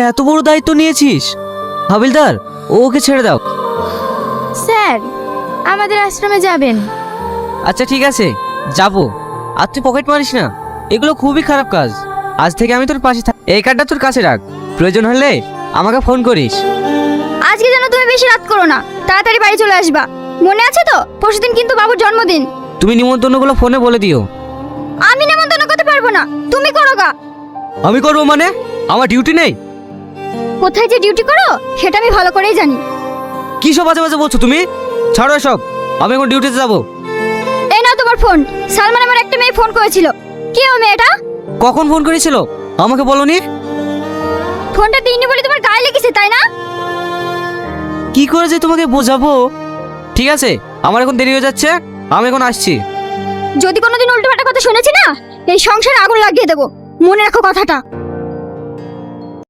এত বড় দায়িত্ব নিয়েছিস? হাবিলদার ওকে ছেড়ে দাও। স্যার আমাদের আশ্রমে যাবেন। আচ্ছা ঠিক আছে। যাব। আর তুই পকেট মারিস না। এগুলো খুবই খারাপ কাজ। আজ থেকে আমি তোর পাশে থাক এই কার্ডটা তোর কাছে রাখ। প্রয়োজন হলে আমাকে ফোন করিস। আজকে যেন তুমি বেশি রাত করো না। তাড়াতাড়ি বাড়ি চলে আসবা। মনে আছে তো? পরশুদিন কিন্তু বাবুর জন্মদিন। তুমি নিমন্ত্রণগুলো ফোনে বলে দিও। আমি নেমন্তন্ন করতে পারব না। তুমি করো গা। আমি করব মানে? আমার ডিউটি নেই? কোথায় যে ডিউটি করো সেটা আমি ভালো করেই জানি। কি সব বাজে বাজে বলছো তুমি? ছাড়ো এসব আমি এখন ডিউটিতে যাব। এই নাও তোমার ফোন সালমান আমার একটা মেয়ে ফোন করেছিল। কে ও মেয়েটা? কখন ফোন করেছিল? আমাকে বলনি? ফোনটা দিইনি বলে তোমার গায়ে লেগেছে তাই না? কি করে যে তোমাকে বোঝাবো? ঠিক আছে আমার এখন দেরি হয়ে যাচ্ছে আমি এখন আসছি। যদি কোনোদিন উল্টোপাল্টা কথা শুনেছি না এই সংসারে আগুন লাগিয়ে দেবো। মনে রাখো কথাটা।